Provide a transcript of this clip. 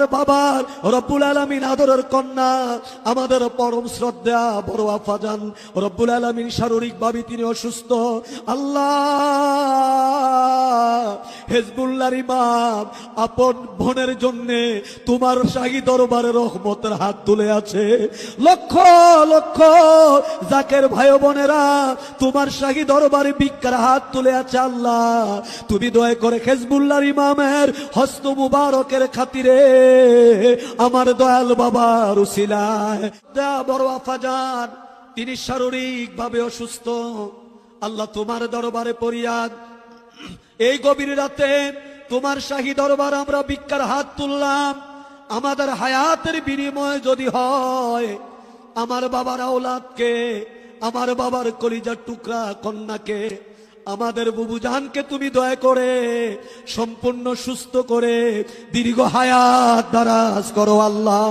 আমার বাবার রব্বুল আলমিন আদরের কন্যা, আমাদের পরম শ্রদ্ধা, বড় আফাজান। রব্বুল আলমিন শারীরিক ভাবে তিনি অসুস্থ। আল্লাহ! হেজবুল্লার ইমাম, আপন বোনের জন্যে তোমার শাহী দরবারে রহমতের হাত তুলে আছে। লক্ষ লক্ষ জাকের ভাই বোনেরা, তোমার শাহী দরবারে ভিক্ষার হাত তুলে আছে আল্লাহ। তুমি দয়া করে হেজবুল্লার ইমামের হস্ত মুবারকের খাতিরে আমার দয়াল বাবা রুসিলায় বড় আফাজান তিনি শারীরিক ভাবে অসুস্থ। আল্লাহ তোমার দরবারে পরিয়াদ এই গভীর রাতে তোমার শাহী দরবার আমরা ভিক্ষার হাত তুললাম। আমাদের হায়াতের বিনিময় যদি হয়, আমার বাবার আওলাদকে, আমার বাবার কলিজার টুকরা কন্যাকে, আমাদের বুবুজানকে তুমি দয়া করে সম্পূর্ণ সুস্থ করে দীর্ঘ হায়াত দারাজ করো আল্লাহ।